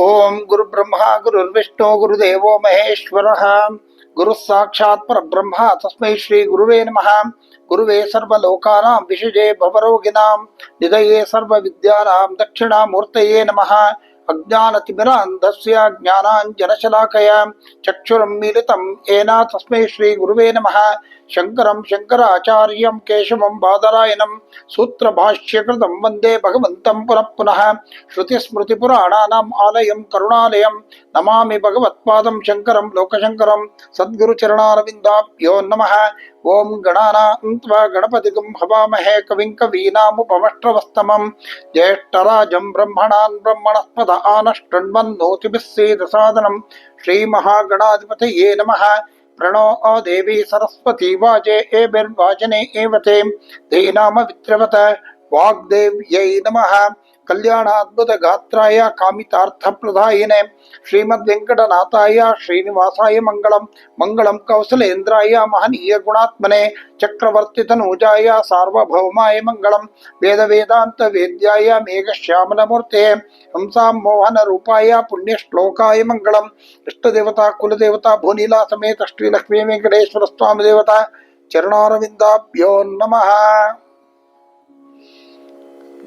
ओम गुरु ब्रह्मा गुरु विष्णु गुरु देवो महेश्वर। गुरु साक्षात् परब्रह्म तस्मै श्री गुरुवे नमः। गुरुवे सर्वलोकानां विषजे भवरोगिणां निधये सर्वविद्यानां दक्षिणामूर्तये नमः। अज्ञानतिमिरान्धस्य ज्ञानाञ्जनशलाकया चक्षुरं मिलितं येन तस्मै श्रीगुरुवे नमः। சங்கரம் சங்கராச்சாரியம் கேசவம் பாதராயணம் சூத்திர பாஷ்யகிருதம் வந்தே பகவந்தம் புனப்புனः ஸ்ருதிஸ்மிருதிபுராணானாம் ஆலயம் கருணாலயம் நமாமி பகவத்பாதம் சங்கரம் லோகசங்கரம் சத்குருச்சரணாரவிந்தாப்யோ நமः ஓம் गणानान्त्वा गणपतिगुं हवामहे कविं कवीनामुपमष्ट्रवस्तमं। ज्येष्ठराजं ब्रह्मणान् ब्रह्मणस्पद आनष्टृण्वन्नोतिभिः सीदसादनं। श्रीमहागणाधिपतये नमः। प्रणो ओ देवी सरस्वती वाजे एभिर्वाजने एवते ते नाम वित्रवत वाग्देव्यै नमः कल्याणाद्भुतगात्राय श्रीमद् वेंकटनाथाय श्रीनिवासाय मङ्गलं महनीय कौसलेन्द्राय चक्रवर्ती तनुजाय सार्वभौमाय मङ्गलं वेदवेदान्तवेद्याय मेघश्यामलमूर्ते हंसां मोहनरूपाय पुण्यश्लोकाय देवता इष्टदेवता कुलदेवता भूनीला समेत श्रीलक्ष्मी देवता चरणारविंदाभ्यो नमः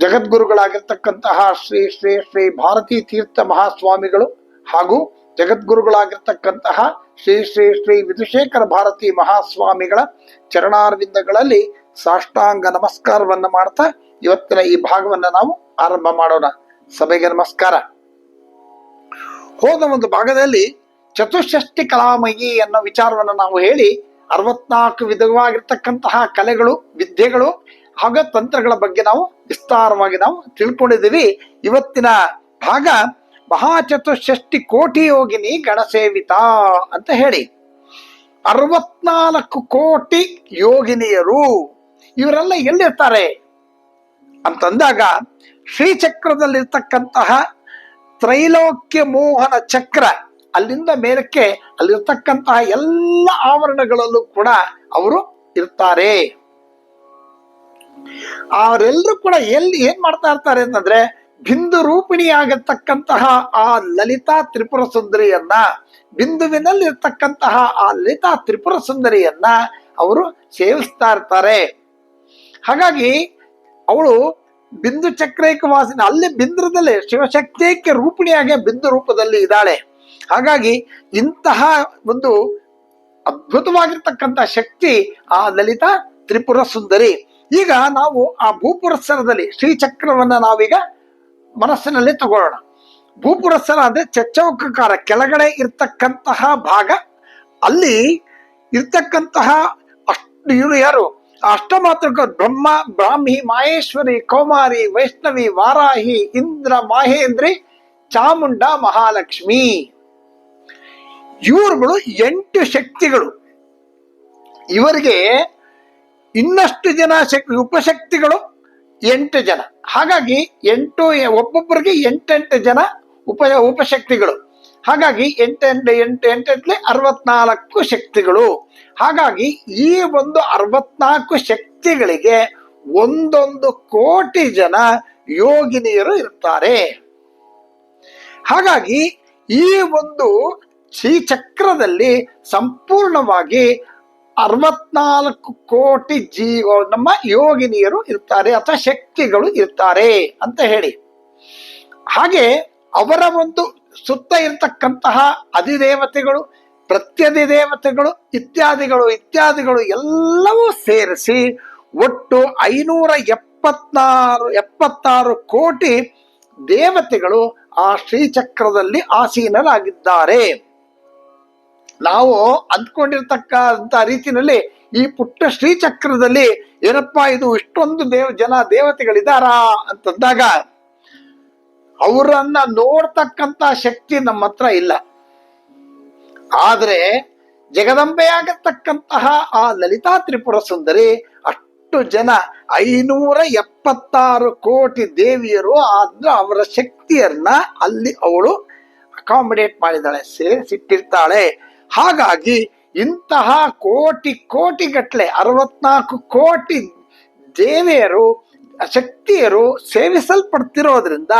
ಜಗದ್ಗುರುಗಳಾಗಿರ್ತಕ್ಕಂತಹ ಶ್ರೀ ಶ್ರೀ ಶ್ರೀ ಭಾರತೀ ತೀರ್ಥ ಮಹಾಸ್ವಾಮಿಗಳು ಹಾಗೂ ಜಗದ್ಗುರುಗಳಾಗಿರ್ತಕ್ಕಂತಹ ಶ್ರೀ ಶ್ರೀ ಶ್ರೀ ವಿಧುಶೇಖರ ಭಾರತಿ ಮಹಾಸ್ವಾಮಿಗಳ ಚರಣಾರ್ವಿಂದಗಳಲ್ಲಿ ಸಾಷ್ಟಾಂಗ ನಮಸ್ಕಾರವನ್ನು ಮಾಡ್ತಾ ಇವತ್ತಿನ ಈ ಭಾಗವನ್ನ ನಾವು ಆರಂಭ ಮಾಡೋಣ. ಸಭೆಗೆ ನಮಸ್ಕಾರ. ಹೋದ ಒಂದು ಭಾಗದಲ್ಲಿ ಚತುಷ್ಷಷ್ಟಿ ಕಲಾಮಯಿ ಅನ್ನೋ ವಿಚಾರವನ್ನು ನಾವು ಹೇಳಿ ಅರವತ್ನಾಲ್ಕು ವಿಧವಾಗಿರ್ತಕ್ಕಂತಹ ಕಲೆಗಳು, ವಿದ್ಯೆಗಳು ಹಾಗೂ ತಂತ್ರಗಳ ಬಗ್ಗೆ ನಾವು ವಿಸ್ತಾರವಾಗಿ ನಾವು ತಿಳ್ಕೊಂಡಿದ್ದೀವಿ. ಇವತ್ತಿನ ಭಾಗ ಮಹಾಚತುಷ್ಠಿ ಕೋಟಿ ಯೋಗಿನಿ ಗಣಸೇವಿತ ಅಂತ ಹೇಳಿ. ಅರವತ್ನಾಲ್ಕು ಕೋಟಿ ಯೋಗಿನಿಯರು ಇವರೆಲ್ಲ ಎಲ್ಲಿರ್ತಾರೆ? ಅಂತಂದಾಗ ಶ್ರೀಚಕ್ರದಲ್ಲಿರ್ತಕ್ಕಂತಹ ತ್ರೈಲೋಕ್ಯ ಮೋಹನ ಚಕ್ರ ಅಲ್ಲಿಂದ ಮೇಲಕ್ಕೆ ಅಲ್ಲಿರ್ತಕ್ಕಂತಹ ಎಲ್ಲ ಆವರಣಗಳಲ್ಲೂ ಕೂಡ ಅವರು ಇರ್ತಾರೆ. ಅವರೆಲ್ಲರೂ ಕೂಡ ಎಲ್ಲಿ ಏನ್ ಮಾಡ್ತಾ ಇರ್ತಾರೆ ಅಂತಂದ್ರೆ ಬಿಂದು ರೂಪಿಣಿ ಆಗತಕ್ಕಂತಹ ಆ ಲಲಿತಾ ತ್ರಿಪುರ ಸುಂದರಿಯನ್ನ ಬಿಂದುವಿನಲ್ಲಿ ಇರ್ತಕ್ಕಂತಹ ಆ ಲಲಿತಾ ತ್ರಿಪುರ ಸುಂದರಿಯನ್ನ ಅವರು ಸೇವಿಸ್ತಾ ಇರ್ತಾರೆ. ಹಾಗಾಗಿ ಅವಳು ಬಿಂದು ಚಕ್ರೈಕ ವಾಸಿನ ಅಲ್ಲಿ ಬಿಂದ್ರದಲ್ಲಿ ಶಿವಶಕ್ತಿಯಕ್ಕೆ ರೂಪಿಣಿಯಾಗಿ ಬಿಂದು ರೂಪದಲ್ಲಿ ಇದ್ದಾಳೆ. ಹಾಗಾಗಿ ಇಂತಹ ಒಂದು ಅದ್ಭುತವಾಗಿರ್ತಕ್ಕಂಥ ಶಕ್ತಿ ಆ ಲಲಿತಾ ತ್ರಿಪುರ ಸುಂದರಿ. ಈಗ ನಾವು ಆ ಭೂಪುರಸ್ಸರದಲ್ಲಿ ಶ್ರೀಚಕ್ರವನ್ನು ನಾವೀಗ ಮನಸ್ಸಿನಲ್ಲಿ ತಗೊಳ್ಳೋಣ. ಭೂಪುರಸ್ಸರ ಅಂದ್ರೆ ಚಚ್ಚೌಕಕಾರ, ಕೆಳಗಡೆ ಇರ್ತಕ್ಕಂತಹ ಭಾಗ. ಅಲ್ಲಿ ಇರ್ತಕ್ಕಂತಹ ಅಷ್ಟು, ಇವರು ಯಾರು? ಅಷ್ಟಮಾತೃಕ ಬ್ರಹ್ಮ, ಬ್ರಾಹ್ಮಿ, ಮಾಹೇಶ್ವರಿ, ಕೌಮಾರಿ, ವೈಷ್ಣವಿ, ವಾರಾಹಿ, ಇಂದ್ರ, ಮಾಹೇಂದ್ರಿ, ಚಾಮುಂಡ, ಮಹಾಲಕ್ಷ್ಮಿ. ಇವರುಗಳು ಎಂಟು ಶಕ್ತಿಗಳು. ಇವರಿಗೆ ಇನ್ನಷ್ಟು ಜನ ಶಕ್ತಿ, ಉಪಶಕ್ತಿಗಳು ಎಂಟು ಜನ. ಹಾಗಾಗಿ ಎಂಟು, ಒಬ್ಬೊಬ್ಬರಿಗೆ ಎಂಟೆಂಟು ಜನ ಉಪ, ಉಪಶಕ್ತಿಗಳು. ಹಾಗಾಗಿ ಎಂಟೆಂಟು, ಎಂಟು, ಎಂಟೆಂಟ್ಲೆ ಅರವತ್ನಾಲ್ಕು ಶಕ್ತಿಗಳು. ಹಾಗಾಗಿ ಈ ಒಂದು ಅರವತ್ನಾಲ್ಕು ಶಕ್ತಿಗಳಿಗೆ ಒಂದೊಂದು ಕೋಟಿ ಜನ ಯೋಗಿನಿಯರು ಇರ್ತಾರೆ. ಹಾಗಾಗಿ ಈ ಒಂದು ಶ್ರೀಚಕ್ರದಲ್ಲಿ ಸಂಪೂರ್ಣವಾಗಿ ಅರವತ್ನಾಲ್ಕು ಕೋಟಿ ಜೀವ, ನಮ್ಮ ಯೋಗಿನಿಯರು ಇರ್ತಾರೆ, ಅಥವಾ ಶಕ್ತಿಗಳು ಇರ್ತಾರೆ ಅಂತ ಹೇಳಿ. ಹಾಗೆ ಅವರ ಒಂದು ಸುತ್ತ ಇರತಕ್ಕಂತಹ ಅಧಿದೇವತೆಗಳು, ಪ್ರತ್ಯಧಿದೇವತೆಗಳು ಇತ್ಯಾದಿಗಳು ಇತ್ಯಾದಿಗಳು ಎಲ್ಲವೂ ಸೇರಿಸಿ ಒಟ್ಟು ಐನೂರ ಎಪ್ಪತ್ನಾರು, ಎಪ್ಪತ್ತಾರು ಕೋಟಿ ದೇವತೆಗಳು ಆ ಶ್ರೀಚಕ್ರದಲ್ಲಿ ಆಸೀನರಾಗಿದ್ದಾರೆ. ನಾವು ಅಂದ್ಕೊಂಡಿರ್ತಕ್ಕಂಥ ರೀತಿಯಲ್ಲಿ ಈ ಪುಟ್ಟ ಶ್ರೀಚಕ್ರದಲ್ಲಿ ಏನಪ್ಪಾ ಇದು ಇಷ್ಟೊಂದು ದೇವ, ಜನ ದೇವತೆಗಳಿದಾರಾ ಅಂತಂದಾಗ ಅವರನ್ನ ನೋಡ್ತಕ್ಕಂತ ಶಕ್ತಿ ನಮ್ಮ ಹತ್ರ ಇಲ್ಲ. ಆದ್ರೆ ಜಗದಂಬೆಯಾಗತಕ್ಕಂತಹ ಆ ಲಲಿತಾ ತ್ರಿಪುರ ಸುಂದರಿ ಅಷ್ಟು ಜನ ಐನೂರ ಎಪ್ಪತ್ತಾರು ಕೋಟಿ ದೇವಿಯರು ಆದ್ರ ಅವರ ಶಕ್ತಿಯನ್ನ ಅಲ್ಲಿ ಅವಳು ಅಕಾಮಿಡೇಟ್ ಮಾಡಿದ್ದಾಳೆ ಸೇರಿಸಿಟ್ಟಿರ್ತಾಳೆ ಹಾಗಾಗಿ ಇಂತಹ ಕೋಟಿ ಕೋಟಿ ಗಟ್ಟಲೆ ಅರವತ್ನಾಲ್ಕು ಕೋಟಿ ದೇವಿಯರು, ಶಕ್ತಿಯರು ಸೇವಿಸಲ್ಪಡ್ತಿರೋದ್ರಿಂದ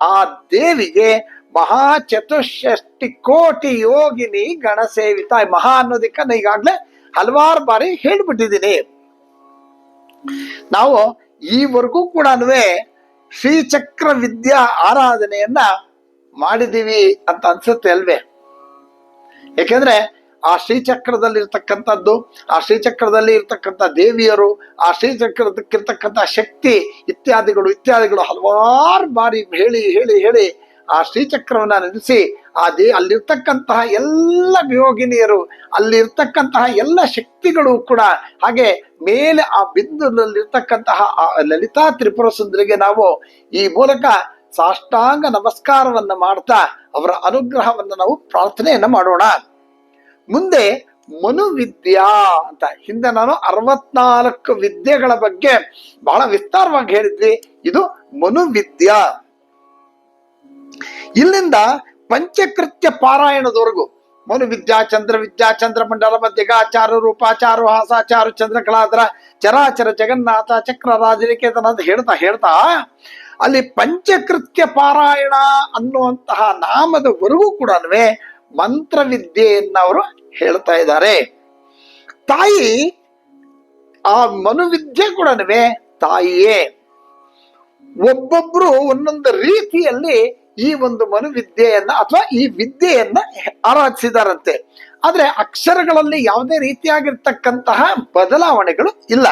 ಆ ದೇವಿಗೆ ಮಹಾ ಚತುಷ್ಷಷ್ಟಿ ಕೋಟಿ ಯೋಗಿನಿ ಗಣ ಸೇವಿತ ಮಹಾ ಅನ್ನೋದಕ್ಕೆ ಈಗಾಗ್ಲೇ ಹಲವಾರು ಬಾರಿ ಹೇಳ್ಬಿಟ್ಟಿದ್ದೀನಿ. ನಾವು ಈವರೆಗೂ ಕೂಡ ಶ್ರೀಚಕ್ರ ವಿದ್ಯಾ ಆರಾಧನೆಯನ್ನ ಮಾಡಿದೀವಿ ಅಂತ ಅನ್ಸುತ್ತೆ ಅಲ್ವೇ? ಯಾಕೆಂದ್ರೆ ಆ ಶ್ರೀಚಕ್ರದಲ್ಲಿ ಇರ್ತಕ್ಕಂಥದ್ದು ಆ ಶ್ರೀಚಕ್ರದಲ್ಲಿ ಇರ್ತಕ್ಕಂಥ ದೇವಿಯರು, ಆ ಶ್ರೀಚಕ್ರದಕ್ಕಿರ್ತಕ್ಕಂಥ ಶಕ್ತಿ ಇತ್ಯಾದಿಗಳು ಇತ್ಯಾದಿಗಳು ಹಲವಾರು ಬಾರಿ ಹೇಳಿ ಹೇಳಿ ಹೇಳಿ ಆ ಶ್ರೀಚಕ್ರವನ್ನ ನೆನೆಸಿ ಆ ದೇ, ಅಲ್ಲಿರ್ತಕ್ಕಂತಹ ಎಲ್ಲ ಯೋಗಿನಿಯರು, ಅಲ್ಲಿರ್ತಕ್ಕಂತಹ ಎಲ್ಲ ಶಕ್ತಿಗಳು ಕೂಡ ಹಾಗೆ ಮೇಲೆ ಆ ಬಿಂದುನಲ್ಲಿರ್ತಕ್ಕಂತಹ ಆ ಲಲಿತಾ ತ್ರಿಪುರ ಸುಂದರಿಗೆ ನಾವು ಈ ಮೂಲಕ ಸಾಷ್ಟಾಂಗ ನಮಸ್ಕಾರವನ್ನು ಮಾಡ್ತಾ ಅವರ ಅನುಗ್ರಹವನ್ನ ನಾವು ಪ್ರಾರ್ಥನೆಯನ್ನ ಮಾಡೋಣ. ಮುಂದೆ ಮನುವಿದ್ಯಾ ಅಂತ. ಹಿಂದೆ ನಾನು ಅರವತ್ನಾಲ್ಕು ವಿದ್ಯೆಗಳ ಬಗ್ಗೆ ಬಹಳ ವಿಸ್ತಾರವಾಗಿ ಹೇಳಿದ್ವಿ. ಇದು ಮನುವಿದ್ಯಾ. ಇಲ್ಲಿಂದ ಪಂಚಕೃತ್ಯ ಪಾರಾಯಣದವರೆಗೂ ಮನು ವಿದ್ಯಾ ಚಂದ್ರ ವಿದ್ಯಾ ಚಂದ್ರಮಂಡಲ ಮಧ್ಯಗಾಚಾರು ರೂಪಾಚಾರು ಹಾಸಾಚಾರು ಹಾಸ ಚಾರು ಚಂದ್ರಕಲಾದ್ರ, ಚರಾಚರ, ಜಗನ್ನಾಥ ಚಕ್ರ ರಾಜನಿಕೇತನ ಅಂತ ಹೇಳ್ತಾ ಹೇಳ್ತಾ ಅಲ್ಲಿ ಪಂಚಕೃತ್ಯ ಪಾರಾಯಣ ಅನ್ನುವಂತಹ ನಾಮದವರೆಗೂ ಕೂಡ ಮಂತ್ರವಿದ್ಯೆಯನ್ನ ಅವರು ಹೇಳ್ತಾ ಇದ್ದಾರೆ. ತಾಯಿ, ಆ ಮನುವಿದ್ಯೆ ಕೂಡ ತಾಯಿಯೇ. ಒಬ್ಬೊಬ್ರು ಒಂದೊಂದು ರೀತಿಯಲ್ಲಿ ಈ ಒಂದು ಮನುವಿದ್ಯೆಯನ್ನ ಅಥವಾ ಈ ವಿದ್ಯೆಯನ್ನ ಆರಾಧಿಸಿದಾರಂತೆ. ಆದ್ರೆ ಅಕ್ಷರಗಳಲ್ಲಿ ಯಾವುದೇ ರೀತಿಯಾಗಿರ್ತಕ್ಕಂತಹ ಬದಲಾವಣೆಗಳು ಇಲ್ಲ.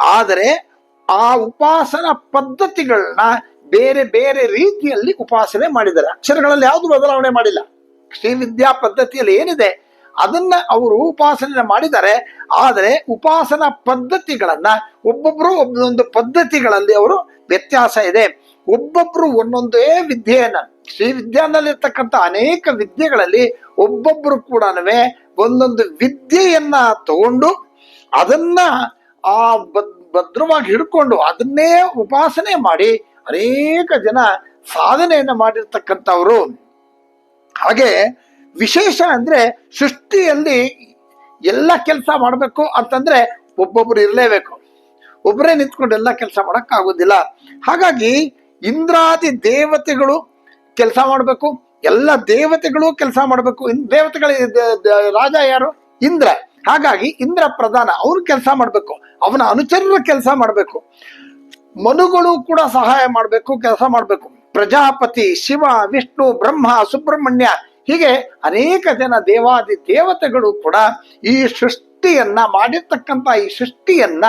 ಆದರೆ ಆ ಉಪಾಸನಾ ಪದ್ಧತಿಗಳನ್ನ ಬೇರೆ ಬೇರೆ ರೀತಿಯಲ್ಲಿ ಉಪಾಸನೆ ಮಾಡಿದ್ದಾರೆ. ಅಕ್ಷರಗಳಲ್ಲಿ ಯಾವುದು ಬದಲಾವಣೆ ಮಾಡಿಲ್ಲ. ಶ್ರೀವಿದ್ಯಾ ಪದ್ಧತಿಯಲ್ಲಿ ಏನಿದೆ? ಅದನ್ನ ಅವರು ಉಪಾಸನೆ ಮಾಡಿದ್ದಾರೆ. ಆದರೆ ಉಪಾಸನಾ ಪದ್ಧತಿಗಳನ್ನ ಒಬ್ಬೊಬ್ರು ಒಂದೊಂದು ಪದ್ಧತಿಗಳಲ್ಲಿ ಅವರು ವ್ಯತ್ಯಾಸ ಇದೆ. ಒಬ್ಬೊಬ್ರು ಒಂದೊಂದೇ ವಿದ್ಯೆಯನ್ನ, ಶ್ರೀ ವಿದ್ಯಾನಲ್ಲಿರ್ತಕ್ಕಂಥ ಅನೇಕ ವಿದ್ಯೆಗಳಲ್ಲಿ ಒಬ್ಬೊಬ್ರು ಕೂಡ ಒಂದೊಂದು ವಿದ್ಯೆಯನ್ನ ತಗೊಂಡು ಅದನ್ನ ಆ ಭದ್ರವಾಗಿ ಹಿಡ್ಕೊಂಡು ಅದನ್ನೇ ಉಪಾಸನೆ ಮಾಡಿ ಅನೇಕ ಜನ ಸಾಧನೆಯನ್ನು ಮಾಡಿರ್ತಕ್ಕಂಥವ್ರು. ಹಾಗೆ ವಿಶೇಷ ಅಂದ್ರೆ ಸೃಷ್ಟಿಯಲ್ಲಿ ಎಲ್ಲ ಕೆಲಸ ಮಾಡಬೇಕು ಅಂತಂದ್ರೆ ಒಬ್ಬೊಬ್ರು ಇರಲೇಬೇಕು. ಒಬ್ಬರೇ ನಿಂತ್ಕೊಂಡು ಎಲ್ಲ ಕೆಲಸ ಮಾಡಕ್ ಆಗೋದಿಲ್ಲ ಹಾಗಾಗಿ ಇಂದ್ರಾದಿ ದೇವತೆಗಳು ಕೆಲಸ ಮಾಡಬೇಕು. ಎಲ್ಲ ದೇವತೆಗಳು ಕೆಲಸ ಮಾಡಬೇಕು. ದೇವತೆಗಳ ರಾಜ ಯಾರು? ಇಂದ್ರ. ಹಾಗಾಗಿ ಇಂದ್ರ ಪ್ರಧಾನ ಅವ್ರು ಕೆಲಸ ಮಾಡಬೇಕು, ಅವನ ಅನುಚರರ ಕೆಲಸ ಮಾಡಬೇಕು, ಮನುಗಳು ಕೂಡ ಸಹಾಯ ಮಾಡಬೇಕು, ಕೆಲಸ ಮಾಡಬೇಕು. ಪ್ರಜಾಪತಿ, ಶಿವ, ವಿಷ್ಣು, ಬ್ರಹ್ಮ, ಸುಬ್ರಹ್ಮಣ್ಯ, ಹೀಗೆ ಅನೇಕ ಜನ ದೇವಾದಿ ದೇವತೆಗಳು ಕೂಡ ಈ ಸೃಷ್ಟಿಯನ್ನ ಮಾಡಿರ್ತಕ್ಕಂಥ ಈ ಸೃಷ್ಟಿಯನ್ನ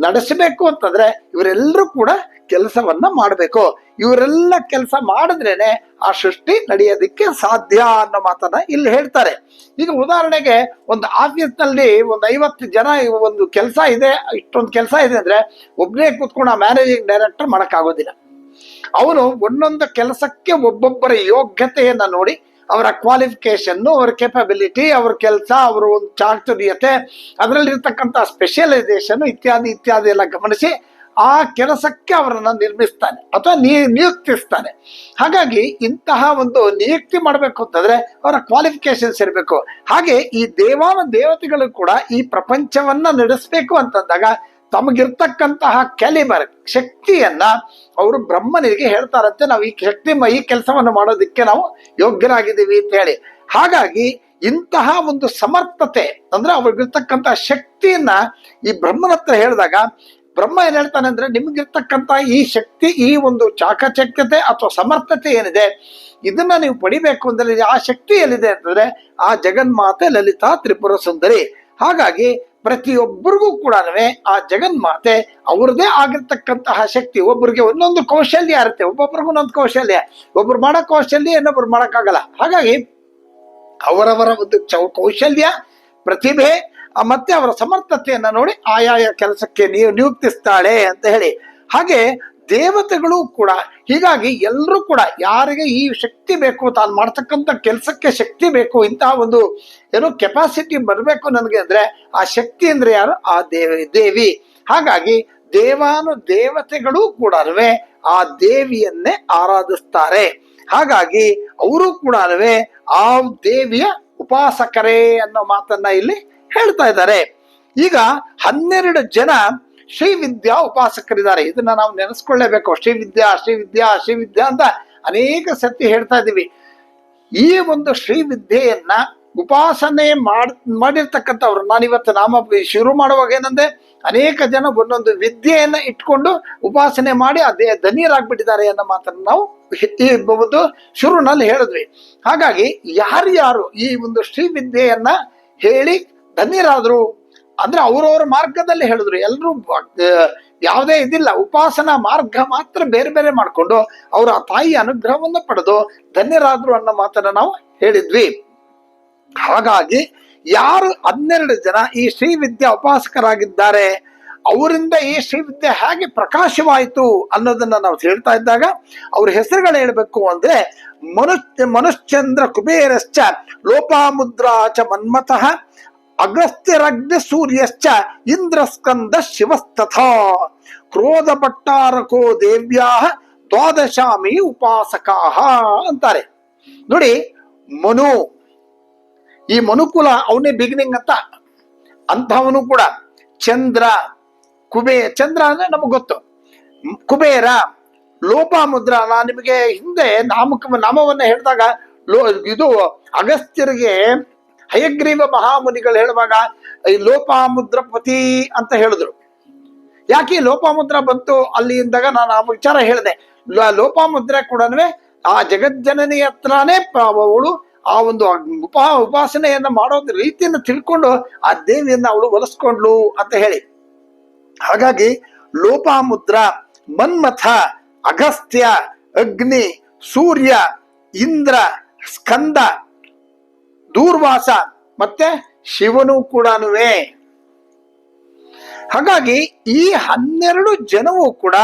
ನಡೆಸಬೇಕು ಅಂತಂದ್ರೆ ಇವರೆಲ್ಲರೂ ಕೂಡ ಕೆಲಸವನ್ನ ಮಾಡಬೇಕು. ಇವರೆಲ್ಲ ಕೆಲಸ ಮಾಡಿದ್ರೇನೆ ಆ ಸೃಷ್ಟಿ ನಡೆಯೋದಕ್ಕೆ ಸಾಧ್ಯ ಅನ್ನೋ ಮಾತನ್ನ ಇಲ್ಲಿ ಹೇಳ್ತಾರೆ. ಈಗ ಉದಾಹರಣೆಗೆ ಒಂದು ಆಫೀಸ್ನಲ್ಲಿ ಒಂದು ಐವತ್ತು ಜನ ಒಂದು ಕೆಲಸ ಇದೆ, ಇಷ್ಟೊಂದು ಕೆಲಸ ಇದೆ ಅಂದ್ರೆ ಒಬ್ಬನೇ ಕೂತ್ಕೊಂಡು ಆ ಮ್ಯಾನೇಜಿಂಗ್ ಡೈರೆಕ್ಟರ್ ಮಾಡೋಕ್ಕಾಗೋದಿಲ್ಲ. ಅವನು ಒಂದೊಂದು ಕೆಲಸಕ್ಕೆ ಒಬ್ಬೊಬ್ಬರ ಯೋಗ್ಯತೆಯನ್ನ ನೋಡಿ ಅವರ ಕ್ವಾಲಿಫಿಕೇಶನ್ನು ಅವರ ಕೆಪಬಿಲಿಟಿ ಅವ್ರ ಕೆಲಸ, ಅವರ ಒಂದು ಚಾತುರ್ಯತೆ ಅದರಲ್ಲಿರ್ತಕ್ಕಂಥ ಸ್ಪೆಷಲೈಸೇಷನ್ ಇತ್ಯಾದಿ ಇತ್ಯಾದಿ ಎಲ್ಲ ಗಮನಿಸಿ ಆ ಕೆಲಸಕ್ಕೆ ಅವರನ್ನು ನಿರ್ಮಿಸ್ತಾನೆ ಅಥವಾ ನೀ, ನಿಯುಕ್ತಿಸ್ತಾನೆ. ಹಾಗಾಗಿ ಇಂತಹ ಒಂದು ನಿಯುಕ್ತಿ ಮಾಡಬೇಕು ಅಂತಂದ್ರೆ ಅವರ ಕ್ವಾಲಿಫಿಕೇಶನ್ಸ್ ಇರಬೇಕು. ಹಾಗೆ ಈ ದೇವಾನ ದೇವತೆಗಳು ಕೂಡ ಈ ಪ್ರಪಂಚವನ್ನ ನಡೆಸಬೇಕು ಅಂತಂದಾಗ ತಮಗಿರ್ತಕ್ಕಂತಹ ಕ್ಯಾಲಿಬರ್ ಶಕ್ತಿಯನ್ನ ಅವರು ಬ್ರಹ್ಮನಿಗೆ ಹೇಳ್ತಾರಂತೆ. ನಾವು ಈ ಶಕ್ತಿ ಈ ಕೆಲಸವನ್ನು ಮಾಡೋದಕ್ಕೆ ನಾವು ಯೋಗ್ಯರಾಗಿದ್ದೀವಿ ಅಂತ ಹೇಳಿ. ಹಾಗಾಗಿ ಇಂತಹ ಒಂದು ಸಮರ್ಥತೆ, ಅಂದ್ರೆ ಅವ್ರಿಗಿರ್ತಕ್ಕಂತಹ ಶಕ್ತಿಯನ್ನ ಈ ಬ್ರಹ್ಮನ ಹತ್ರ ಹೇಳಿದಾಗ, ಬ್ರಹ್ಮ ಏನ್ ಹೇಳ್ತಾನೆ ಅಂದ್ರೆ ನಿಮ್ಗಿರ್ತಕ್ಕಂತ ಈ ಶಕ್ತಿ, ಈ ಒಂದು ಚಾಕಚಕ್ಯತೆ ಅಥವಾ ಸಮರ್ಥತೆ ಏನಿದೆ, ಇದನ್ನ ನೀವು ಪಡಿಬೇಕು ಅಂದ್ರೆ ಆ ಶಕ್ತಿ ಎಲ್ಲಿದೆ ಅಂತಂದ್ರೆ, ಆ ಜಗನ್ಮಾತೆ ಲಲಿತಾ ತ್ರಿಪುರ ಸುಂದರಿ ಹಾಗಾಗಿ ಪ್ರತಿಯೊಬ್ಬರಿಗೂ ಕೂಡ ಆ ಜಗನ್ಮಾತೆ ಅವ್ರದ್ದೇ ಆಗಿರ್ತಕ್ಕಂತಹ ಶಕ್ತಿ. ಒಬ್ಬರಿಗೆ ಒಂದೊಂದು ಕೌಶಲ್ಯ ಇರುತ್ತೆ. ಒಬ್ಬೊಬ್ರಿಗೂ ಒಂದೊಂದು ಕೌಶಲ್ಯ. ಒಬ್ರು ಮಾಡೋ ಕೌಶಲ್ಯ ಇನ್ನೊಬ್ರು ಮಾಡೋಕ್ಕಾಗಲ್ಲ. ಹಾಗಾಗಿ ಅವರವರ ಒಂದು ಚೌ ಕೌಶಲ್ಯ, ಪ್ರತಿಭೆ ಮತ್ತೆ ಅವರ ಸಮರ್ಥತೆಯನ್ನು ನೋಡಿ ಆಯಾಯ ಕೆಲಸಕ್ಕೆ ನೀವು ನಿಯುಕ್ತಿಸ್ತಾಳೆ ಅಂತ ಹೇಳಿ. ಹಾಗೆ ದೇವತೆಗಳು ಕೂಡ, ಹೀಗಾಗಿ ಎಲ್ಲರೂ ಕೂಡ ಯಾರಿಗೆ ಈ ಶಕ್ತಿ ಬೇಕು ತಾನು ಮಾಡ್ತಕ್ಕಂಥ ಕೆಲಸಕ್ಕೆ ಶಕ್ತಿ ಬೇಕು ಇಂತಹ ಒಂದು ಏನೋ ಕೆಪಾಸಿಟಿ ಬರಬೇಕು ನನಗೆ ಅಂದ್ರೆ ಆ ಶಕ್ತಿ ಅಂದ್ರೆ ಯಾರು? ಆ ದೇವಿ ದೇವಿ. ಹಾಗಾಗಿ ದೇವಾನು ದೇವತೆಗಳು ಕೂಡ ಆ ದೇವಿಯನ್ನೇ ಆರಾಧಿಸ್ತಾರೆ. ಹಾಗಾಗಿ ಅವರು ಕೂಡ ಆ ದೇವಿಯ ಉಪಾಸಕರೇ ಅನ್ನೋ ಮಾತನ್ನ ಇಲ್ಲಿ ಹೇಳ್ತಾ ಇದ್ದಾರೆ. ಈಗ ಹನ್ನೆರಡು ಜನ ಶ್ರೀವಿದ್ಯಾ ಉಪಾಸಕರಿದ್ದಾರೆ. ಇದನ್ನ ನಾವು ನೆನೆಸ್ಕೊಳ್ಳೇಬೇಕು. ಶ್ರೀವಿದ್ಯಾ ಶ್ರೀವಿದ್ಯಾ ಶ್ರೀವಿದ್ಯಾ ಅಂತ ಅನೇಕ ಸತಿ ಹೇಳ್ತಾ ಇದ್ದೀವಿ. ಈ ಒಂದು ಶ್ರೀ ವಿದ್ಯೆಯನ್ನ ಉಪಾಸನೆ ಮಾಡ್, ಮಾಡಿರ್ತಕ್ಕಂಥವ್ರು. ನಾನು ಇವತ್ತು ನಾಮ ಶುರು ಮಾಡುವಾಗ ಏನಂದ್ರೆ ಅನೇಕ ಜನ ಒಂದೊಂದು ವಿದ್ಯೆಯನ್ನ ಇಟ್ಕೊಂಡು ಉಪಾಸನೆ ಮಾಡಿ ಅದೇ ಧನಿಯರಾಗ್ಬಿಟ್ಟಿದ್ದಾರೆ ಅನ್ನೋ ಮಾತನ್ನು ನಾವು ಒಂದು ಶುರುನಲ್ಲಿ ಹೇಳಿದ್ವಿ. ಹಾಗಾಗಿ ಯಾರ್ಯಾರು ಈ ಒಂದು ಶ್ರೀ ವಿದ್ಯೆಯನ್ನ ಹೇಳಿ ಧನ್ಯರಾದ್ರು ಅಂದ್ರೆ ಅವ್ರವ್ರ ಮಾರ್ಗದಲ್ಲಿ ಹೇಳಿದ್ರು. ಎಲ್ಲರೂ ಯಾವುದೇ ಇದಿಲ್ಲ. ಉಪಾಸನಾ ಮಾರ್ಗ ಮಾತ್ರ ಬೇರೆ ಬೇರೆ ಮಾಡ್ಕೊಂಡು ಅವರ ತಾಯಿ ಅನುಗ್ರಹವನ್ನು ಪಡೆದು ಧನ್ಯರಾದ್ರು ಅನ್ನೋ ಮಾತನ್ನ ನಾವು ಹೇಳಿದ್ವಿ. ಹಾಗಾಗಿ ಯಾರು ಹನ್ನೆರಡು ಜನ ಈ ಶ್ರೀ ವಿದ್ಯಾ ಉಪಾಸಕರಾಗಿದ್ದಾರೆ, ಅವರಿಂದ ಈ ಶ್ರೀವಿದ್ಯೆ ಹೇಗೆ ಪ್ರಕಾಶವಾಯಿತು ಅನ್ನೋದನ್ನ ನಾವು ಹೇಳ್ತಾ ಇದ್ದಾಗ ಅವ್ರ ಹೆಸರುಗಳು ಹೇಳ್ಬೇಕು ಅಂದ್ರೆ ಮನುಷ್ಯ ಮನುಶ್ಚಂದ್ರ ಕುಬೇರಶ್ಚ ಲೋಪಾಮುದ್ರಾ ಚ ಮನ್ಮಥಃ ಅಗಸ್ತ್ಯರಗ್ನ ಸೂರ್ಯಶ್ಚ ಇಂದ್ರಸ್ಕಂದ ಶಿವಸ್ತಥಾ. ಕ್ರೋಧ ಪಟ್ಟಾರಕೋ ದೇವ್ಯಾ ದ್ವಾದಶಾಮಿ ಉಪಾಸಕಾಹ ಅಂತಾರೆ. ನೋಡಿ, ಮನು, ಈ ಮನುಕುಲ ಅವನೇ ಬಿಗಿನಿಂಗ್ ಅಂತ. ಅಂಥವನು ಕೂಡ ಚಂದ್ರ ಕುಬೇ ಚಂದ್ರ ಅಂದ್ರೆ ನಮಗೆ ಗೊತ್ತು. ಕುಬೇರ, ಲೋಪಾಮುದ್ರ, ನಾನು ನಿಮಗೆ ಹಿಂದೆ ನಾಮಕ ನಾಮವನ್ನ ಹೇಳಿದಾಗ ಲೋ ಇದು ಅಗಸ್ತ್ಯರಿಗೆ ಹಯಗ್ರೀವ ಮಹಾಮುನಿಗಳು ಹೇಳುವಾಗ, ಈ ಲೋಪಾಮುದ್ರಪತಿ ಅಂತ ಹೇಳಿದ್ರು. ಯಾಕೆ ಲೋಪಾಮುದ್ರ ಬಂತು? ಅಲ್ಲಿ ಇಂದಾಗ ನಾನು ಆ ವಿಚಾರ ಹೇಳಿದೆ. ಲೋಪಾಮುದ್ರೆ ಕೂಡ ಆ ಜಗಜ್ಜನನಿ ಹತ್ರನೇ ಅವಳು ಆ ಒಂದು ಉಪಾ, ಉಪಾಸನೆಯನ್ನ ಮಾಡೋ ರೀತಿಯನ್ನು ತಿಳ್ಕೊಂಡು ಆ ದೇವಿಯನ್ನ ಅವಳು ಒಲಿಸ್ಕೊಂಡ್ಲು ಅಂತ ಹೇಳಿ. ಹಾಗಾಗಿ ಲೋಪಾಮುದ್ರ, ಮನ್ಮಥ, ಅಗಸ್ತ್ಯ, ಅಗ್ನಿ, ಸೂರ್ಯ, ಇಂದ್ರ, ಸ್ಕಂದ ದೂರ್ವಾಸ, ಮತ್ತೆ ಶಿವನು ಕೂಡ ಹಾಗಾಗಿ ಈ ಹನ್ನೆರಡು ಜನವು ಕೂಡ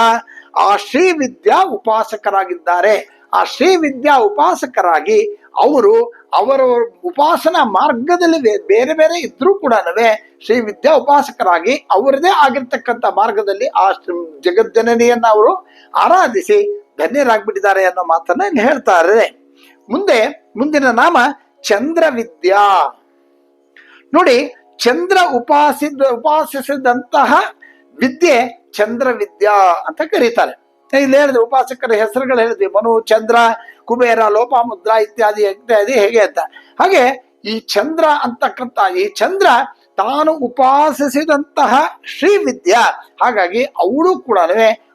ಆ ಶ್ರೀ ವಿದ್ಯಾ ಉಪಾಸಕರಾಗಿದ್ದಾರೆ. ಆ ಶ್ರೀ ವಿದ್ಯಾ ಉಪಾಸಕರಾಗಿ ಅವರು ಅವರ ಉಪಾಸನಾ ಮಾರ್ಗದಲ್ಲಿ ಬೇರೆ ಬೇರೆ ಇದ್ರೂ ಕೂಡ ಶ್ರೀ ವಿದ್ಯಾ ಉಪಾಸಕರಾಗಿ ಅವರದೇ ಆಗಿರ್ತಕ್ಕಂಥ ಮಾರ್ಗದಲ್ಲಿ ಆ ಜಗಜ್ಜನನಿಯನ್ನ ಅವರು ಆರಾಧಿಸಿ ಧನ್ಯರಾಗ್ಬಿಟ್ಟಿದ್ದಾರೆ ಅನ್ನೋ ಮಾತನ್ನ ಇಲ್ಲಿ ಹೇಳ್ತಾರೆ ಮುಂದೆ, ಮುಂದಿನ ನಾಮ ಚಂದ್ರ ವಿದ್ಯಾ ನೋಡಿ, ಚಂದ್ರ ಉಪಾಸಿದ, ಉಪಾಸಿಸಿದಂತಹ ವಿದ್ಯೆ ಚಂದ್ರ ವಿದ್ಯಾ ಅಂತ ಕರೀತಾರೆ. ಇಲ್ಲಿ ಹೇಳಿದ್ವಿ, ಉಪಾಸಕರ ಹೆಸರುಗಳು ಹೇಳಿದ್ವಿ, ಮನು, ಚಂದ್ರ, ಕುಬೇರ, ಲೋಪಾಮುದ್ರ ಇತ್ಯಾದಿ ಇತ್ಯಾದಿ ಹೇಗೆ ಅಂತ. ಹಾಗೆ ಈ ಚಂದ್ರ ಅಂತಕ್ಕಂಥ, ಈ ಚಂದ್ರ ತಾನು ಉಪಾಸಿಸಿದಂತಹ ಶ್ರೀ ವಿದ್ಯಾ ಹಾಗಾಗಿ ಅವಳು ಕೂಡ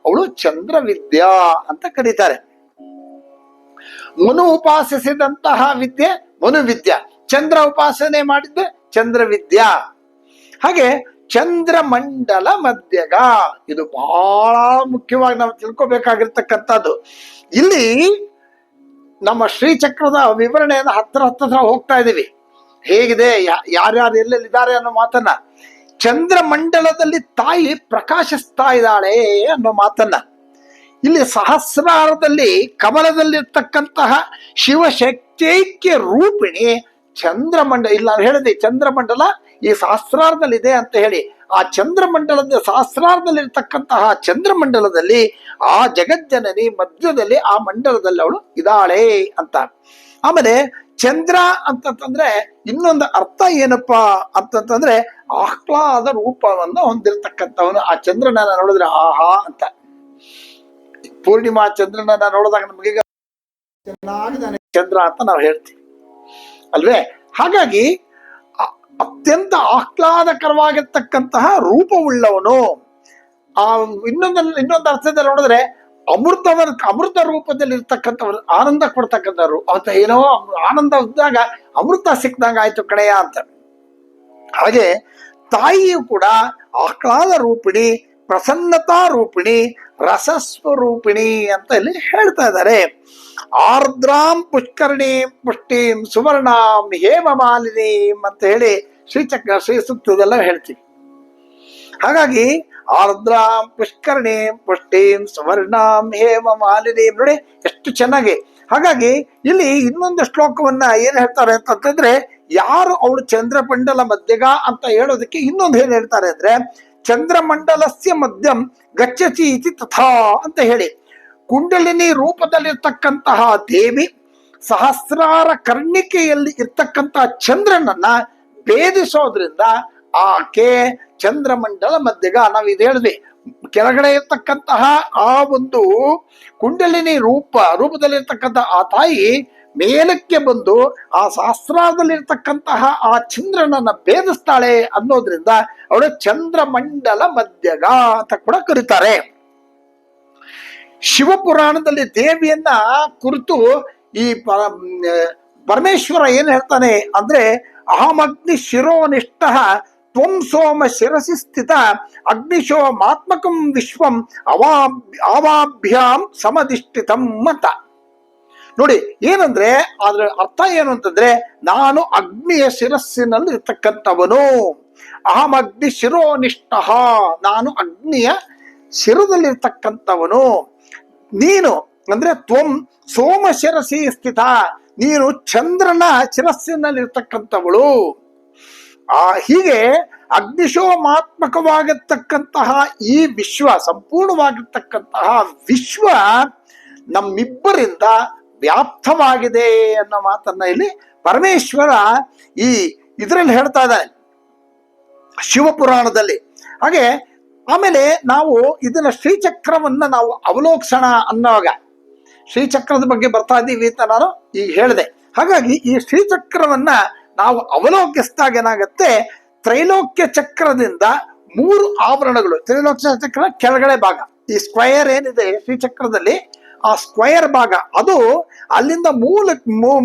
ಅವಳು ಚಂದ್ರ ವಿದ್ಯಾ ಅಂತ ಕರೀತಾರೆ. ಮನು ಉಪಾಸಿಸಿದಂತಹ ವಿದ್ಯೆ ಮನು ವಿದ್ಯಾ ಚಂದ್ರ ಉಪಾಸನೆ ಮಾಡಿದ್ದೆ ಚಂದ್ರ ವಿದ್ಯಾ. ಹಾಗೆ ಚಂದ್ರಮಂಡಲ ಮಧ್ಯಗ. ಇದು ಬಹಳ ಮುಖ್ಯವಾಗಿ ನಾವು ತಿಳ್ಕೊಬೇಕಾಗಿರ್ತಕ್ಕಂಥದ್ದು. ಇಲ್ಲಿ ನಮ್ಮ ಶ್ರೀಚಕ್ರದ ವಿವರಣೆಯನ್ನು ಹತ್ತಿರ ಹತ್ರ ಹೋಗ್ತಾ ಇದೀವಿ. ಹೇಗಿದೆ ಯಾರ್ಯಾರು ಎಲ್ಲೆಲ್ಲಿದ್ದಾರೆ ಅನ್ನೋ ಮಾತನ್ನ. ಚಂದ್ರಮಂಡಲದಲ್ಲಿ ತಾಯಿ ಪ್ರಕಾಶಿಸ್ತಾ ಇದ್ದಾಳೆ ಅನ್ನೋ ಮಾತನ್ನ. ಇಲ್ಲಿ ಸಹಸ್ರಾರದಲ್ಲಿ ಕಮಲದಲ್ಲಿರ್ತಕ್ಕಂತಹ ಶಿವಶಕ್ತೈಕ್ಯ ರೂಪಿಣಿ ಚಂದ್ರಮಂಡಲ, ಇಲ್ಲ ಹೇಳಿದೆ ಚಂದ್ರಮಂಡಲ ಈ ಸಹಸ್ರಾರದಲ್ಲಿದೆ ಅಂತ ಹೇಳಿ. ಆ ಚಂದ್ರಮಂಡಲದ ಸಹಸ್ರಾರದಲ್ಲಿರ್ತಕ್ಕಂತಹ ಚಂದ್ರಮಂಡಲದಲ್ಲಿ ಆ ಜಗಜ್ಜನನಿ ಮಧ್ಯದಲ್ಲಿ ಆ ಮಂಡಲದಲ್ಲಿ ಅವಳು ಇದ್ದಾಳೆ ಅಂತ. ಆಮೇಲೆ ಚಂದ್ರ ಅಂತಂತಂದ್ರೆ ಇನ್ನೊಂದು ಅರ್ಥ ಏನಪ್ಪಾ ಅಂತಂತಂದ್ರೆ ಆಹ್ಲಾದ ರೂಪವನ್ನು ಹೊಂದಿರತಕ್ಕಂಥವನು. ಆ ಚಂದ್ರನ ನೋಡಿದ್ರೆ ಆಹಾ ಅಂತ. ಪೂರ್ಣಿಮಾ ಚಂದ್ರನ ನೋಡಿದಾಗ ನಮ್ಗೆ ಚೆನ್ನಾಗಿದ್ದಾನೆ. ಚಂದ್ರ ಅಂತ ನಾವು ಹೇಳ್ತೀವಿ. ಅಲ್ವೇ? ಹಾಗಾಗಿ ಅತ್ಯಂತ ಆಹ್ಲಾದಕರವಾಗಿರ್ತಕ್ಕಂತಹ ರೂಪವುಳ್ಳವನು. ಆ ಇನ್ನೊಂದು ಇನ್ನೊಂದು ಅರ್ಥದಲ್ಲಿ ನೋಡಿದ್ರೆ ಅಮೃತವ ಅಮೃತ ರೂಪದಲ್ಲಿ ಇರ್ತಕ್ಕಂಥವ್ರು ಆನಂದ ಕೊಡ್ತಕ್ಕಂಥವ್ರು. ಅಂತ ಏನೋ ಆನಂದ ಇದ್ದಾಗ ಅಮೃತ ಸಿಕ್ದಂಗ ಆಯ್ತು ಕಡೆಯ ಅಂತ. ಹಾಗೆ ತಾಯಿಯು ಕೂಡ ಆಹ್ಲಾದ ರೂಪಿಣಿ, ಪ್ರಸನ್ನತಾ ರೂಪಿಣಿ ರಸಸ್ವರೂಪಿಣಿ ಅಂತ ಇಲ್ಲಿ ಹೇಳ್ತಾ ಇದ್ದಾರೆ. ಆರ್ದ್ರಾಂ ಪುಷ್ಕರಣಿ ಪುಷ್ಟಿಂ ಸುವರ್ಣಾಂ ಹೇಮ ಮಾಲಿನೀಂ ಅಂತ ಹೇಳಿ ಶ್ರೀಚಕ್ರ ಶ್ರೀ ಸುತ್ತದೆಲ್ಲ ಹೇಳ್ತೀವಿ. ಹಾಗಾಗಿ ಆರ್ದ್ರಾಂ ಪುಷ್ಕರಣೀಂ ಪುಷ್ಟಿಂ ಸುವರ್ಣಾಂ ಹೇಮ ಮಾಲಿನೀಂ ನೋಡಿ ಎಷ್ಟು ಚೆನ್ನಾಗಿ. ಹಾಗಾಗಿ ಇಲ್ಲಿ ಇನ್ನೊಂದು ಶ್ಲೋಕವನ್ನ ಏನ್ ಹೇಳ್ತಾರೆ ಅಂತಂದ್ರೆ ಯಾರು ಅವಳು ಚಂದ್ರಮಂಡಲ ಮಧ್ಯಗ ಅಂತ ಹೇಳೋದಕ್ಕೆ ಇನ್ನೊಂದು ಏನು ಹೇಳ್ತಾರೆ ಅಂದ್ರೆ ಚಂದ್ರಮಂಡಲಸ್ಯ ಮಧ್ಯಂ ಗಚ್ಚತಿ ಇತಿ ತಥಾ ಅಂತ ಹೇಳಿ. ಕುಂಡಲಿನಿ ರೂಪದಲ್ಲಿರ್ತಕ್ಕಂತಹ ದೇವಿ ಸಹಸ್ರಾರ ಕರ್ಣಿಕೆಯಲ್ಲಿ ಇರ್ತಕ್ಕಂತಹ ಚಂದ್ರನನ್ನ ಭೇದಿಸೋದ್ರಿಂದ ಆಕೆ ಚಂದ್ರಮಂಡಲ ಮಧ್ಯಗ ನಾವು ಇದು ಹೇಳಿದ್ವಿ. ಕೆಳಗಡೆ ಇರ್ತಕ್ಕಂತಹ ಆ ಒಂದು ಕುಂಡಲಿನಿ ರೂಪ ರೂಪದಲ್ಲಿರ್ತಕ್ಕಂತಹ ಆ ತಾಯಿ ಮೇಲಕ್ಕೆ ಬಂದು ಆ ಶಾಸ್ತ್ರದಲ್ಲಿರ್ತಕ್ಕಂತಹ ಆ ಚಂದ್ರನನ್ನ ಭೇದಿಸ್ತಾಳೆ ಅನ್ನೋದ್ರಿಂದ ಅವಳು ಚಂದ್ರಮಂಡಲ ಮಧ್ಯಗ ಅಂತ ಕೂಡ ಕರೀತಾರೆ. ಶಿವಪುರಾಣದಲ್ಲಿ ದೇವಿಯನ್ನ ಕುರಿತು ಈ ಪರಮೇಶ್ವರ ಏನ್ ಹೇಳ್ತಾನೆ ಅಂದ್ರೆ ಅಹಮಗ್ನಿ ಶಿರೋನಿಷ್ಠ ತ್ವಂ ಸೋಮ ಶಿರಸಿ ಸ್ಥಿತ ಅಗ್ನಿಶೋಮಾತ್ಮಕಂ ವಿಶ್ವಂ ಅವಾ ಅವಾಭ್ಯಾಂ ಸಮಧಿಷ್ಠಿತಂ ಅಂತ ನೋಡಿ, ಏನಂದ್ರೆ ಅದ್ರ ಅರ್ಥ ಏನು ಅಂತಂದ್ರೆ ನಾನು ಅಗ್ನಿಯ ಶಿರಸ್ಸಿನಲ್ಲಿ ಇರ್ತಕ್ಕಂಥವನು. ಅಹಂ ಅಗ್ನಿ ಶಿರೋನಿಷ್ಠ. ನಾನು ಅಗ್ನಿಯ ಶಿರದಲ್ಲಿರ್ತಕ್ಕಂಥವನು ನೀನು ಅಂದ್ರೆ ತ್ವಂ ಸೋಮ ಶಿರಸಿ ಸ್ಥಿತ. ನೀನು ಚಂದ್ರನ ಶಿರಸ್ಸಿನಲ್ಲಿರ್ತಕ್ಕಂಥವಳು ಆ, ಹೀಗೆ ಅಗ್ನಿಶೋಮಾತ್ಮಕವಾಗಿರ್ತಕ್ಕಂತಹ ಈ ವಿಶ್ವ, ಸಂಪೂರ್ಣವಾಗಿರ್ತಕ್ಕಂತಹ ವಿಶ್ವ ನಮ್ಮಿಬ್ಬರಿಂದ ವ್ಯಾಪ್ತವಾಗಿದೆ ಅನ್ನೋ ಮಾತನ್ನ ಇಲ್ಲಿ ಪರಮೇಶ್ವರ ಈ ಇದರಲ್ಲಿ ಹೇಳ್ತಾ ಇದ್ದಾನೆ. ಶಿವಪುರಾಣದಲ್ಲಿ. ಹಾಗೆ ಆಮೇಲೆ ನಾವು ಇದನ್ನ ಶ್ರೀಚಕ್ರವನ್ನ ನಾವು ಅವಲೋಕಿಸೋಣ ಅನ್ನೋವಾಗ, ಶ್ರೀಚಕ್ರದ ಬಗ್ಗೆ ಬರ್ತಾ ಇದ್ದೀವಿ ಅಂತ ನಾನು ಈಗ ಹೇಳಿದೆ. ಹಾಗಾಗಿ ಈ ಶ್ರೀಚಕ್ರವನ್ನ ನಾವು ಅವಲೋಕಿಸಿದಾಗ ಏನಾಗುತ್ತೆ, ತ್ರೈಲೋಕ್ಯ ಚಕ್ರದಿಂದ ಮೂರು ಆವರಣಗಳು, ತ್ರೈಲೋಕ್ಯ ಚಕ್ರ ಕೆಳಗಡೆ ಭಾಗ, ಈ ಸ್ಕ್ವಯರ್ ಏನಿದೆ ಶ್ರೀಚಕ್ರದಲ್ಲಿ ಆ ಸ್ಕ್ವಯರ್ ಭಾಗ, ಅದು ಅಲ್ಲಿಂದ ಮೂಲ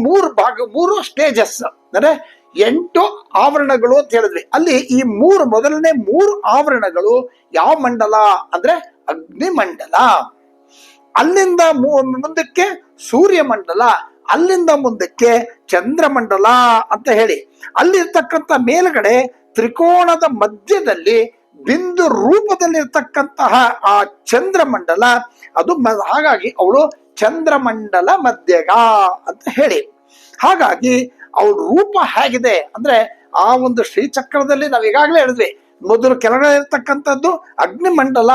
ಮೂರು ಭಾಗ, ಮೂರು ಸ್ಟೇಜಸ್ ಅಂದ್ರೆ ಎಂಟು ಆವರಣಗಳು ಅಂತ ಹೇಳಿದ್ವಿ. ಅಲ್ಲಿ ಈ ಮೂರು, ಮೊದಲನೇ ಮೂರು ಆವರಣಗಳು ಯಾವ ಮಂಡಲ? ಅಂದ್ರೆ ಅಗ್ನಿ ಮಂಡಲ ಅಲ್ಲಿಂದ ಮುಂದಕ್ಕೆ ಮುಂದಕ್ಕೆ ಸೂರ್ಯಮಂಡಲ, ಅಲ್ಲಿಂದ ಮುಂದಕ್ಕೆ ಚಂದ್ರಮಂಡಲ ಅಂತ ಹೇಳಿ. ಅಲ್ಲಿರ್ತಕ್ಕಂಥ ಮೇಲ್ಗಡೆ ತ್ರಿಕೋಣದ ಮಧ್ಯದಲ್ಲಿ ಬಿಂದು ರೂಪದಲ್ಲಿರ್ತಕ್ಕಂತಹ ಆ ಚಂದ್ರಮಂಡಲ, ಅದು ಹಾಗಾಗಿ ಅವಳು ಚಂದ್ರಮಂಡಲ ಮಧ್ಯಗ ಅಂತ ಹೇಳಿ. ಹಾಗಾಗಿ ಅವಳ ರೂಪ ಹೇಗಿದೆ ಅಂದ್ರೆ ಆ ಒಂದು ಶ್ರೀಚಕ್ರದಲ್ಲಿ ನಾವು ಈಗಾಗಲೇ ಹೇಳಿದ್ವಿ, ಮೊದಲು ಕೆಳಗಡೆ ಇರ್ತಕ್ಕಂಥದ್ದು ಅಗ್ನಿಮಂಡಲ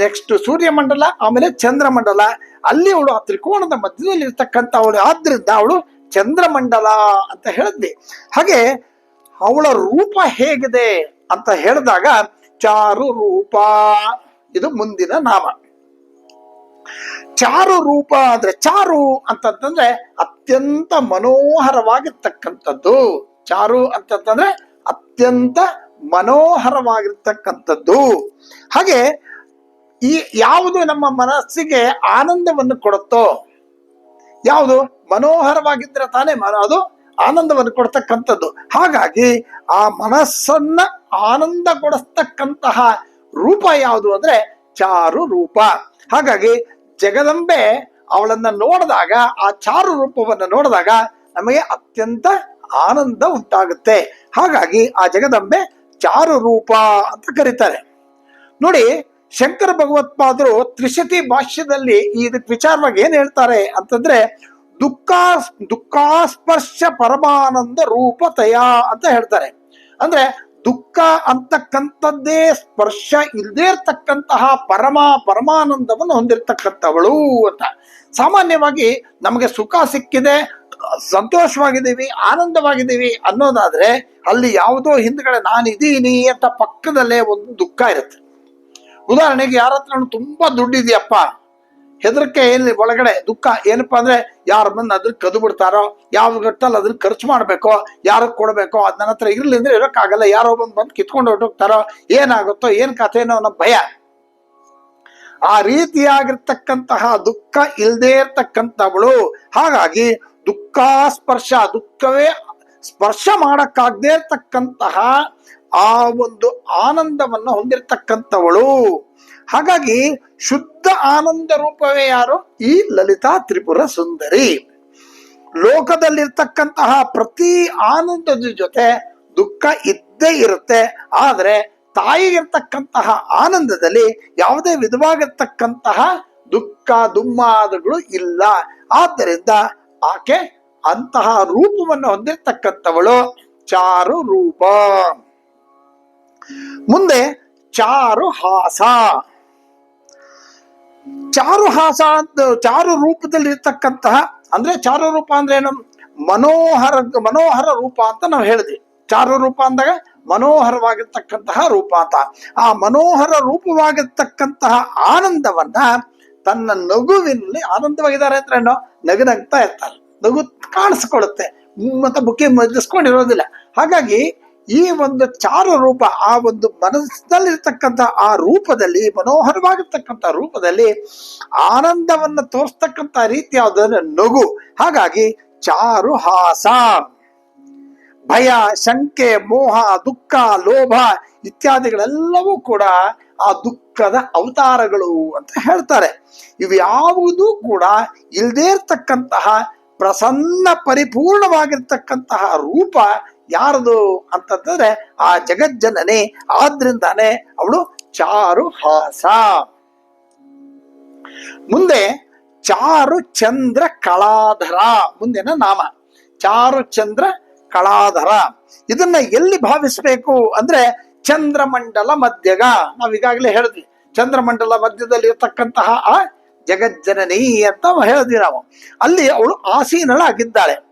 ನೆಕ್ಸ್ಟ್ ಸೂರ್ಯಮಂಡಲ, ಆಮೇಲೆ ಚಂದ್ರಮಂಡಲ. ಅಲ್ಲಿ ಅವಳು ಆ ತ್ರಿಕೋಣದ ಮಧ್ಯದಲ್ಲಿ ಇರ್ತಕ್ಕಂಥ ಅವಳು ಆದ್ರಿಂದ ಅವಳು ಚಂದ್ರಮಂಡಲ ಅಂತ ಹೇಳಿದ್ವಿ. ಹಾಗೆ ಅವಳ ರೂಪ ಹೇಗಿದೆ ಅಂತ ಹೇಳಿದಾಗ ಚಾರು ರೂಪ ಇದು ಮುಂದಿನ ನಾಮ. ಚಾರು ರೂಪ ಅಂದ್ರೆ ಚಾರು ಅಂತಂತಂದ್ರೆ ಅತ್ಯಂತ ಮನೋಹರವಾಗಿರ್ತಕ್ಕಂಥದ್ದು. ಚಾರು ಅಂತಂತಂದ್ರೆ ಅತ್ಯಂತ ಮನೋಹರವಾಗಿರ್ತಕ್ಕಂಥದ್ದು. ಹಾಗೆ ಈ ಯಾವುದು ನಮ್ಮ ಮನಸ್ಸಿಗೆ ಆನಂದವನ್ನು ಕೊಡುತ್ತೋ, ಯಾವುದು ಮನೋಹರವಾಗಿದ್ರೆ ತಾನೇ ಅದು ಆನಂದವನ್ನು ಕೊಡ್ತಕ್ಕಂಥದ್ದು. ಹಾಗಾಗಿ ಆ ಮನಸ್ಸನ್ನ ಆನಂದ ಕೊಡಿಸ್ತಕ್ಕಂತಹ ರೂಪ ಯಾವುದು ಅಂದ್ರೆ ಚಾರು ರೂಪ. ಹಾಗಾಗಿ ಜಗದಂಬೆ ಅವಳನ್ನ ನೋಡಿದಾಗ, ಆ ಚಾರು ರೂಪವನ್ನು ನೋಡಿದಾಗ ನಮಗೆ ಅತ್ಯಂತ ಆನಂದ ಉಂಟಾಗುತ್ತೆ. ಹಾಗಾಗಿ ಆ ಜಗದಂಬೆ ಚಾರು ರೂಪ ಅಂತ ಕರೀತಾರೆ. ನೋಡಿ, ಶಂಕರ ಭಗವತ್ಪಾದರು ತ್ರಿಶತಿ ಭಾಷ್ಯದಲ್ಲಿ ಇದಕ್ಕೆ ವಿಚಾರವಾಗಿ ಏನ್ ಹೇಳ್ತಾರೆ ಅಂತಂದ್ರೆ, ದುಃಖ ದುಃಖಾಸ್ಪರ್ಶ ಪರಮಾನಂದ ರೂಪತಯ ಅಂತ ಹೇಳ್ತಾರೆ. ಅಂದ್ರೆ ದುಃಖ ಅಂತಕ್ಕಂಥದ್ದೇ ಸ್ಪರ್ಶ ಇಲ್ಲದೇ ಇರ್ತಕ್ಕಂತಹ ಪರಮ ಪರಮಾನಂದವನ್ನು ಹೊಂದಿರತಕ್ಕಂಥವಳು ಅಂತ. ಸಾಮಾನ್ಯವಾಗಿ ನಮಗೆ ಸುಖ ಸಿಕ್ಕಿದೆ, ಸಂತೋಷವಾಗಿದ್ದೀವಿ, ಆನಂದವಾಗಿದ್ದೀವಿ ಅನ್ನೋದಾದ್ರೆ ಅಲ್ಲಿ ಯಾವುದೋ ಹಿಂದ್ಗಡೆ ನಾನಿದ್ದೀನಿ ಅಂತ ಪಕ್ಕದಲ್ಲೇ ಒಂದು ದುಃಖ ಇರುತ್ತೆ. ಉದಾಹರಣೆಗೆ ಯಾರ ಹತ್ರ ತುಂಬಾ ದುಡ್ಡಿದೆಯಪ್ಪ ಹೆದರಿಕೆ ಏನಿಲ್ಲ, ಒಳಗಡೆ ದುಃಖ ಏನಪ್ಪಾ ಅಂದ್ರೆ ಯಾರ ಬಂದು ಅದ್ರ ಕದು ಬಿಡ್ತಾರೋ, ಯಾವ ಗಟ್ಟಲ್ಲಿ ಅದನ್ನ ಖರ್ಚು ಮಾಡ್ಬೇಕೋ, ಯಾರಿಗೆ ಕೊಡ್ಬೇಕೋ, ಅದ್ ನನ್ನ ಹತ್ರ ಇರ್ಲಿ ಅಂದ್ರೆ ಇರೋಕ್ಕಾಗಲ್ಲ. ಯಾರೋ ಬಂದು ಬಂದು ಕಿತ್ಕೊಂಡು ಹೊರಟೋಗ್ತಾರೋ, ಏನಾಗುತ್ತೋ, ಏನ್ ಕಥೆನೋ ಅನ್ನೋ ಭಯ. ಆ ರೀತಿಯಾಗಿರ್ತಕ್ಕಂತಹ ದುಃಖ ಇಲ್ಲದೆ ಇರ್ತಕ್ಕಂಥವಳು, ಹಾಗಾಗಿ ದುಃಖ ಸ್ಪರ್ಶ ದುಃಖವೇ ಸ್ಪರ್ಶ ಮಾಡಕ್ಕಾಗದೇ ಇರ್ತಕ್ಕಂತಹ ಆ ಒಂದು ಆನಂದವನ್ನು ಹೊಂದಿರತಕ್ಕಂಥವಳು. ಹಾಗಾಗಿ ಶುದ್ಧ ಆನಂದ ರೂಪವೇ ಯಾರು? ಈ ಲಲಿತಾ ತ್ರಿಪುರ ಸುಂದರಿ. ಲೋಕದಲ್ಲಿರ್ತಕ್ಕಂತಹ ಪ್ರತಿ ಆನಂದದ ಜೊತೆ ದುಃಖ ಇದ್ದೇ ಇರುತ್ತೆ. ಆದರೆ ತಾಯಿಗಿರ್ತಕ್ಕಂತಹ ಆನಂದದಲ್ಲಿ ಯಾವುದೇ ವಿಧವಾಗಿರ್ತಕ್ಕಂತಹ ದುಃಖ, ದುಮ್ಮಾದಗಳು ಇಲ್ಲ. ಆದ್ದರಿಂದ ಆಕೆ ಅಂತಹ ರೂಪವನ್ನು ಹೊಂದಿರತಕ್ಕಂಥವಳು. ಚಾರು ರೂಪ. ಮುಂದೆ ಚಾರುಹಾಸ ಚಾರುಹಾಸ ಚಾರು ರೂಪದಲ್ಲಿ ಇರ್ತಕ್ಕಂತಹ ಅಂದ್ರೆ ಚಾರು ರೂಪ ಅಂದ್ರೆ ಏನು? ಮನೋಹರ ಮನೋಹರ ರೂಪ ಅಂತ ನಾವು ಹೇಳಿದ್ವಿ. ಚಾರು ರೂಪ ಅಂದಾಗ ಮನೋಹರವಾಗಿರ್ತಕ್ಕಂತಹ ರೂಪ ಅಂತ. ಆ ಮನೋಹರ ರೂಪವಾಗಿರ್ತಕ್ಕಂತಹ ಆನಂದವನ್ನ ತನ್ನ ನಗುವಿನಲ್ಲಿ, ಆನಂದವಾಗಿದ್ದಾರೆ ಅಂದ್ರೆ ಏನೋ? ನಗು ಇರ್ತಾರೆ. ನಗು ಕಾಣಿಸ್ಕೊಳ್ಳುತ್ತೆ. ಮತ್ತೆ ಬುಕ್ಕಿ ಮಜ್ಜಿಸ್ಕೊಂಡಿರೋದಿಲ್ಲ ಹಾಗಾಗಿ ಈ ಒಂದು ಚಾರು ರೂಪ, ಆ ಒಂದು ಮನಸ್ಸಿನಲ್ಲಿರ್ತಕ್ಕಂಥ ಆ ರೂಪದಲ್ಲಿ, ಮನೋಹರವಾಗಿರ್ತಕ್ಕಂಥ ರೂಪದಲ್ಲಿ ಆನಂದವನ್ನು ತೋರಿಸ್ತಕ್ಕಂಥ ರೀತಿ ನಗು. ಹಾಗಾಗಿ ಚಾರು ಹಾಸ. ಭಯ, ಶಂಕೆ, ಮೋಹ, ದುಃಖ, ಲೋಭ ಇತ್ಯಾದಿಗಳೆಲ್ಲವೂ ಕೂಡ ಆ ದುಃಖದ ಅವತಾರಗಳು ಅಂತ ಹೇಳ್ತಾರೆ. ಇವ್ಯಾವುದೂ ಕೂಡ ಇಲ್ಲದೇ ಇರ್ತಕ್ಕಂತಹ ಪ್ರಸನ್ನ ಪರಿಪೂರ್ಣವಾಗಿರ್ತಕ್ಕಂತಹ ರೂಪ ಯಾರದು ಅಂತಂದ್ರೆ ಆ ಜಗಜ್ಜನನೇ, ಆದ್ರಿಂದಾನೆ ಅವಳು ಚಾರು ಹಾಸ ಮುಂದೆ ಚಾರು ಚಂದ್ರ ಕಳಾಧರ, ಮುಂದಿನ ನಾಮ. ಚಾರು ಚಂದ್ರ ಕಳಾಧರ. ಇದನ್ನ ಎಲ್ಲಿ ಭಾವಿಸಬೇಕು ಅಂದ್ರೆ ಚಂದ್ರಮಂಡಲ ಮಧ್ಯಗ. ನಾವ್ ಈಗಾಗಲೇ ಹೇಳಿದ್ವಿ, ಚಂದ್ರಮಂಡಲ ಮಧ್ಯದಲ್ಲಿ ಇರ್ತಕ್ಕಂತಹ ಆ ಜಗಜ್ಜನನಿ ಅಂತ ಹೇಳಿದ್ವಿ ನಾವು. ಅಲ್ಲಿ ಅವಳು ಆಸೀನಳಾಗಿದ್ದಾಳೆ.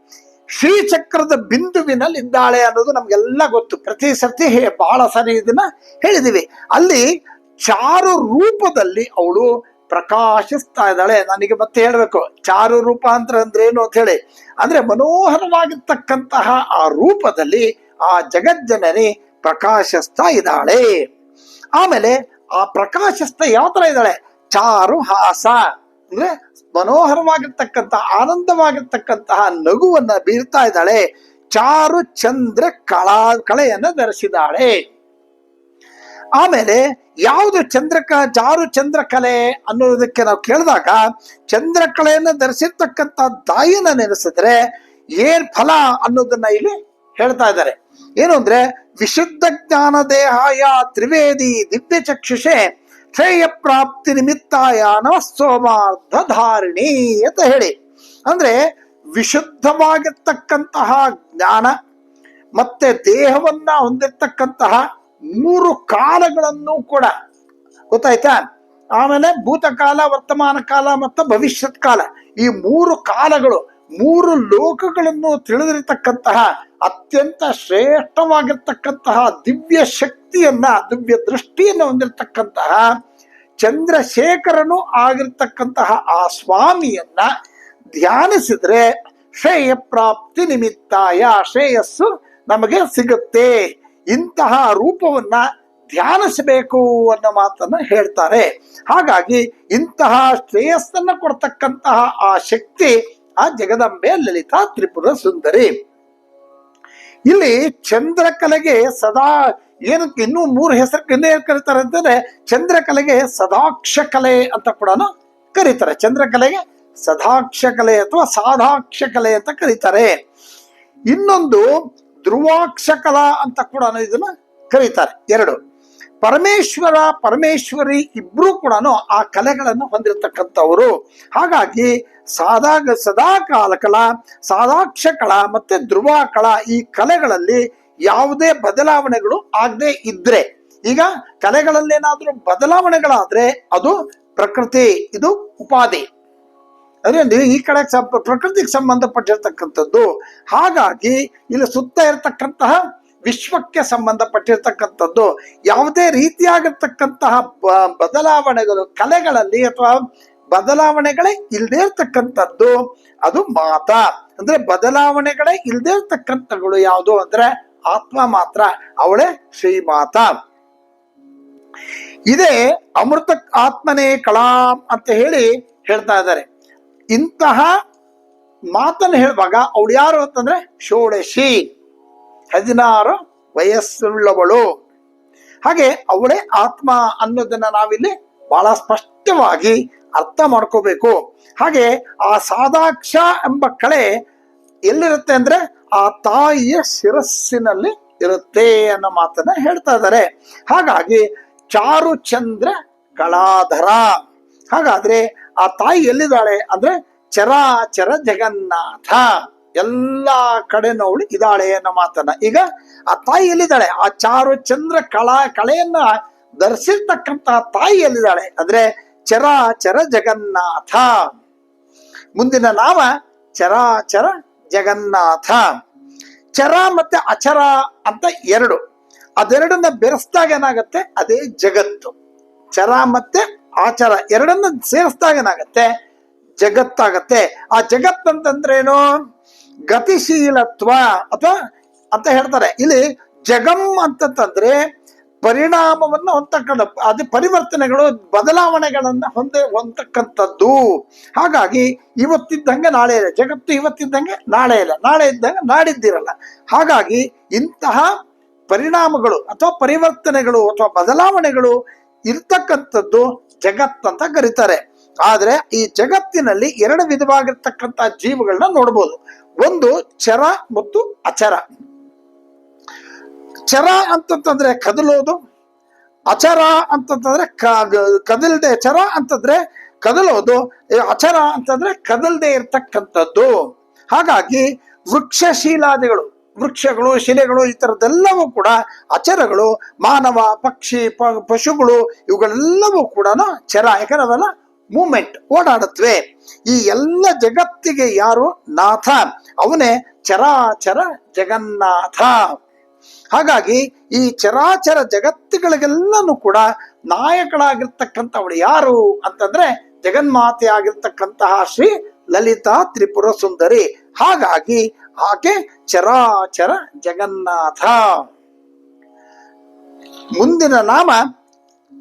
ಶ್ರೀಚಕ್ರದ ಬಿಂದುವಿನಲ್ಲಿ ಇದ್ದಾಳೆ ಅನ್ನೋದು ನಮ್ಗೆಲ್ಲ ಗೊತ್ತು. ಪ್ರತಿ ಸರ್ತಿ ಹೇ- ಬಹಳ ಸರಿ ಇದನ್ನ ಹೇಳಿದೀವಿ. ಅಲ್ಲಿ ಚಾರು ರೂಪದಲ್ಲಿ ಅವಳು ಪ್ರಕಾಶಿಸ್ತಾ ಇದ್ದಾಳೆ. ನನಗೆ ಮತ್ತೆ ಹೇಳಬೇಕು. ಚಾರು ರೂಪಾಂತರ ಅಂದ್ರೆ ಏನು ಅಂತ ಹೇಳಿ. ಅಂದ್ರೆ ಮನೋಹರವಾಗಿರ್ತಕ್ಕಂತಹ ಆ ರೂಪದಲ್ಲಿ ಆ ಜಗಜ್ಜನನಿ ಪ್ರಕಾಶಿಸ್ತಾ ಇದ್ದಾಳೆ. ಆಮೇಲೆ ಆ ಪ್ರಕಾಶಿಸ್ತಾ ಯಾವ ತರ ಇದ್ದಾಳೆ? ಚಾರು ಹಾಸ. ಅಂದ್ರೆ ಮನೋಹರವಾಗಿರ್ತಕ್ಕಂತಹ ಆನಂದವಾಗಿರ್ತಕ್ಕಂತಹ ನಗುವನ್ನ ಬೀರ್ತಾ ಇದ್ದಾಳೆ. ಚಾರು ಚಂದ್ರ ಕಳಾ, ಕಳೆಯನ್ನ ಧರಿಸಿದಾಳೆ ಆಮೇಲೆ ಯಾವುದು ಚಂದ್ರಕ ಚಾರು ಚಂದ್ರಕಲೆ ಅನ್ನೋದಕ್ಕೆ ನಾವು ಕೇಳಿದಾಗ ಚಂದ್ರಕಲೆಯನ್ನು ಧರಿಸಿರ್ತಕ್ಕಂಥ ದಾಯಿನ ನೆನೆಸಿದ್ರೆ ಏನ್ ಫಲ ಅನ್ನೋದನ್ನ ಇಲ್ಲಿ ಹೇಳ್ತಾ ಇದ್ದಾರೆ. ಏನು ಅಂದ್ರೆ, ವಿಶುದ್ಧ ಜ್ಞಾನ ದೇಹಾಯ ತ್ರಿವೇದಿ ದಿವ್ಯ ಚಕ್ಷುಷೆ ಶ್ರೇಯ ಪ್ರಾಪ್ತಿ ನಿಮಿತ್ತಾಯ ಸೋಮಾರ್ಧ ಧಾರಿಣಿ ಅಂತ ಹೇಳಿ. ಅಂದ್ರೆ ವಿಶುದ್ಧವಾಗಿರ್ತಕ್ಕಂತಹ ಜ್ಞಾನ ಮತ್ತೆ ದೇಹವನ್ನ ಹೊಂದಿರ್ತಕ್ಕಂತಹ ಮೂರು ಕಾಲಗಳನ್ನು ಕೂಡ ಗೊತ್ತಾಯ್ತಾ? ಆಮೇಲೆ ಭೂತಕಾಲ, ವರ್ತಮಾನ ಕಾಲ ಮತ್ತು ಭವಿಷ್ಯತ್ ಕಾಲ ಈ ಮೂರು ಕಾಲಗಳು ಮೂರು ಲೋಕಗಳನ್ನು ತಿಳಿದಿರತಕ್ಕಂತಹ ಅತ್ಯಂತ ಶ್ರೇಷ್ಠವಾಗಿರ್ತಕ್ಕಂತಹ ದಿವ್ಯ ಶಕ್ತಿಯನ್ನ, ದಿವ್ಯ ದೃಷ್ಟಿಯನ್ನು ಹೊಂದಿರತಕ್ಕಂತಹ ಚಂದ್ರಶೇಖರನು ಆಗಿರ್ತಕ್ಕಂತಹ ಆ ಸ್ವಾಮಿಯನ್ನ ಧ್ಯಾನಿಸಿದ್ರೆ ಶ್ರೇಯ ಪ್ರಾಪ್ತಿ ನಿಮಿತ್ತಾಯ, ಶ್ರೇಯಸ್ಸು ನಮಗೆ ಸಿಗುತ್ತೆ. ಇಂತಹ ರೂಪವನ್ನ ಧ್ಯಾನಿಸಬೇಕು ಅನ್ನೋ ಮಾತನ್ನ ಹೇಳ್ತಾರೆ. ಹಾಗಾಗಿ ಇಂತಹ ಶ್ರೇಯಸ್ಸನ್ನು ಕೊಡ್ತಕ್ಕಂತಹ ಆ ಶಕ್ತಿ ಆ ಜಗದಂಬೆ ಲಲಿತಾ ತ್ರಿಪುರ ಸುಂದರಿ. ಇಲ್ಲಿ ಚಂದ್ರಕಲೆಗೆ ಸದಾ ಏನಕ್ಕೆ ಇನ್ನೂ ಮೂರು ಹೆಸರು ಇನ್ನೇ ಕರೀತಾರೆ ಅಂತಂದ್ರೆ ಚಂದ್ರಕಲೆಗೆ ಸದಾಕ್ಷ ಕಲೆ ಅಂತ ಕೂಡ ಕರೀತಾರೆ. ಚಂದ್ರಕಲೆಗೆ ಸದಾಕ್ಷ ಕಲೆ ಅಥವಾ ಸಾಧಾಕ್ಷ ಕಲೆ ಅಂತ ಕರೀತಾರೆ. ಇನ್ನೊಂದು ಧ್ರುವಾಕ್ಷ ಕಲಾ ಅಂತ ಕೂಡ ಇದನ್ನ ಕರೀತಾರೆ. ಎರಡು. ಪರಮೇಶ್ವರ, ಪರಮೇಶ್ವರಿ ಇಬ್ಬರೂ ಕೂಡ ಆ ಕಲೆಗಳನ್ನು ಹೊಂದಿರತಕ್ಕಂಥವರು. ಹಾಗಾಗಿ ಸಾದಾ ಸದಾ ಕಾಲ ಕಲಾ ಸಾದಾಕ್ಷ ಕಳ ಮತ್ತೆ ಧ್ರುವ ಕಳ ಈ ಕಲೆಗಳಲ್ಲಿ ಯಾವುದೇ ಬದಲಾವಣೆಗಳು ಆಗದೆ ಇದ್ರೆ, ಈಗ ಕಲೆಗಳಲ್ಲೇನಾದರೂ ಬದಲಾವಣೆಗಳಾದರೆ ಅದು ಪ್ರಕೃತಿ, ಇದು ಉಪಾಧಿ. ಅಂದ್ರೆ ನೀವು ಈ ಕಡೆ ಪ್ರಕೃತಿಗೆ ಸಂಬಂಧಪಟ್ಟಿರ್ತಕ್ಕಂಥದ್ದು. ಹಾಗಾಗಿ ಇಲ್ಲಿ ಸುತ್ತ ಇರತಕ್ಕಂತಹ ವಿಶ್ವಕ್ಕೆ ಸಂಬಂಧಪಟ್ಟಿರ್ತಕ್ಕಂಥದ್ದು ಯಾವುದೇ ರೀತಿಯಾಗಿರ್ತಕ್ಕಂತಹ ಬದಲಾವಣೆಗಳು, ಕಲೆಗಳಲ್ಲಿ ಅಥವಾ ಬದಲಾವಣೆಗಳೇ ಇಲ್ಲದೆ ಇರ್ತಕ್ಕಂಥದ್ದು, ಅದು ಮಾತ. ಅಂದ್ರೆ ಬದಲಾವಣೆಗಳೇ ಇಲ್ಲದೆ ಇರ್ತಕ್ಕಂಥಗಳು ಯಾವುದು ಅಂದ್ರೆ ಆತ್ಮ ಮಾತ್ರ, ಅವಳೇ ಶ್ರೀಮಾತ. ಇದೇ ಅಮೃತ ಆತ್ಮನೇ ಕಲಾಂ ಅಂತ ಹೇಳಿ ಹೇಳ್ತಾ ಇದ್ದಾರೆ. ಇಂತಹ ಮಾತನ್ನು ಹೇಳುವಾಗ ಅವಳು ಯಾರು ಅಂತಂದ್ರೆ, ಷೋಡಶಿ. ಹದಿನಾರು ವಯಸ್ಸುಳ್ಳವಳು. ಹಾಗೆ ಅವಳೇ ಆತ್ಮ ಅನ್ನೋದನ್ನ ನಾವಿಲ್ಲಿ ಬಹಳ ಸ್ಪಷ್ಟವಾಗಿ ಅರ್ಥ ಮಾಡ್ಕೋಬೇಕು. ಹಾಗೆ ಆ ಸಾದಾಕ್ಷ ಎಂಬ ಕಳೆ ಎಲ್ಲಿರುತ್ತೆ ಅಂದ್ರೆ ಆ ತಾಯಿಯ ಶಿರಸ್ಸಿನಲ್ಲಿ ಇರುತ್ತೆ ಅನ್ನೋ ಮಾತನ್ನ ಹೇಳ್ತಾ ಇದ್ದಾರೆ. ಹಾಗಾಗಿ ಚಾರು ಚಂದ್ರ ಕಳಾಧರ ಹಾಗಾದ್ರೆ ಆ ತಾಯಿ ಎಲ್ಲಿದ್ದಾಳೆ ಅಂದ್ರೆ ಚರಾಚರ ಜಗನ್ನಾಥ. ಎಲ್ಲಾ ಕಡೆನೂ ಅವಳು ಇದ್ದಾಳೆ ಅನ್ನೋ ಮಾತನ್ನ. ಈಗ ಆ ತಾಯಿ ಎಲ್ಲಿದ್ದಾಳೆ? ಆ ಚಾರು ಚಂದ್ರ ಕಳಾ ಕಳೆಯನ್ನ ಧರಿಸಿರ್ತಕ್ಕಂತಹ ತಾಯಿ ಎಲ್ಲಿದ್ದಾಳೆ? ಅಂದ್ರೆ ಚರಾಚರ ಜಗನ್ನಾಥ. ಮುಂದಿನ ನಾಮ ಚರಾಚರ ಜಗನ್ನಾಥ. ಚರ ಮತ್ತೆ ಅಚರ ಅಂತ ಎರಡು. ಅದೆರಡನ್ನ ಬೆರೆಸ್ದಾಗ ಏನಾಗತ್ತೆ? ಅದೇ ಜಗತ್ತು. ಚರ ಮತ್ತೆ ಆಚರ ಎರಡನ್ನ ಸೇರಿಸ್ದಾಗ ಏನಾಗತ್ತೆ? ಜಗತ್ತಾಗತ್ತೆ. ಆ ಜಗತ್ತಂತಂದ್ರೇನು? ಗತಿಶೀಲತ್ವ ಅಥವಾ ಅಂತ ಹೇಳ್ತಾರೆ. ಇಲ್ಲಿ ಜಗಂ ಅಂತಂತಂದ್ರೆ ಪರಿಣಾಮವನ್ನು ಹೊಂದಕ್ಕಂಥ ಅದು ಪರಿವರ್ತನೆಗಳು, ಬದಲಾವಣೆಗಳನ್ನ ಹೊಂದ ಹೊಂದಕ್ಕಂಥದ್ದು ಹಾಗಾಗಿ ಇವತ್ತಿದ್ದಂಗೆ ನಾಳೆ ಇಲ್ಲ. ಜಗತ್ತು ಇವತ್ತಿದ್ದಂಗೆ ನಾಳೆ ಇಲ್ಲ. ನಾಳೆ ಇದ್ದಂಗೆ ನಾಡಿದ್ದಿರಲ್ಲ. ಹಾಗಾಗಿ ಇಂತಹ ಪರಿಣಾಮಗಳು ಅಥವಾ ಪರಿವರ್ತನೆಗಳು ಅಥವಾ ಬದಲಾವಣೆಗಳು ಇರ್ತಕ್ಕಂಥದ್ದು ಜಗತ್ತಂತ ಕರೀತಾರೆ. ಆದರೆ ಈ ಜಗತ್ತಿನಲ್ಲಿ ಎರಡು ವಿಧವಾಗಿರ್ತಕ್ಕಂಥ ಜೀವಗಳನ್ನ ನೋಡ್ಬೋದು. ಒಂದು ಚರ ಮತ್ತು ಅಚರ. ಚರ ಅಂತಂತಂದ್ರೆ ಕದಲೋದು, ಅಚರ ಅಂತಂತಂದ್ರೆ ಕದಲ್ದೆ ಚರ ಅಂತಂದ್ರೆ ಕದಲೋದು ಅಚರ ಅಂತಂದ್ರೆ ಕದಲ್ದೆ ಇರ್ತಕ್ಕಂಥದ್ದು. ಹಾಗಾಗಿ ವೃಕ್ಷಶೀಲಾದಿಗಳು, ವೃಕ್ಷಗಳು, ಶಿಲೆಗಳು ಈ ತರದೆಲ್ಲವೂ ಕೂಡ ಅಚರಗಳು, ಮಾನವ, ಪಕ್ಷಿ ಪಶುಗಳು ಇವುಗಳೆಲ್ಲವೂ ಕೂಡ ಚರ. ಯಾಕಂದ್ರೆ ಅವೆಲ್ಲ ಮೂಮೆಂಟ್ ಓಡಾಡತ್ವೆ ಈ ಎಲ್ಲ ಜಗತ್ತಿಗೆ ಯಾರು? ನಾಥ. ಅವನೇ ಚರಾಚರ ಜಗನ್ನಾಥ. ಹಾಗಾಗಿ ಈ ಚರಾಚರ ಜಗತ್ತುಗಳಿಗೆಲ್ಲನೂ ಕೂಡ ನಾಯಕಳಾಗಿರ್ತಕ್ಕಂಥವಳು ಯಾರು ಅಂತಂದ್ರೆ ಜಗನ್ಮಾತೆ ಆಗಿರ್ತಕ್ಕಂತಹ ಶ್ರೀ ಲಲಿತಾ ತ್ರಿಪುರ ಸುಂದರಿ. ಹಾಗಾಗಿ ಆಕೆ ಚರಾಚರ ಜಗನ್ನಾಥ. ಮುಂದಿನ ನಾಮ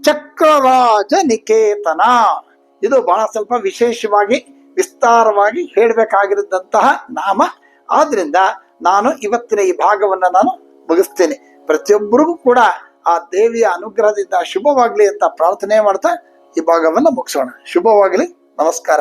ಚಕ್ರರಾಜ ನಿಕೇತನ ಇದು ಬಹಳ ಸ್ವಲ್ಪ ವಿಶೇಷವಾಗಿ ವಿಸ್ತಾರವಾಗಿ ಹೇಳಬೇಕಾಗಿರದಂತಹ ನಾಮ. ಆದ್ರಿಂದ ನಾನು ಇವತ್ತಿನ ಈ ಭಾಗವನ್ನ ನಾನು ಮುಗಿಸ್ತೇನೆ. ಪ್ರತಿಯೊಬ್ಬರಿಗೂ ಕೂಡ ಆ ದೇವಿಯ ಅನುಗ್ರಹದಿಂದ ಶುಭವಾಗಲಿ ಅಂತ ಪ್ರಾರ್ಥನೆ ಮಾಡ್ತಾ ಈ ಭಾಗವನ್ನು ಮುಗಿಸೋಣ. ಶುಭವಾಗಲಿ. ನಮಸ್ಕಾರ.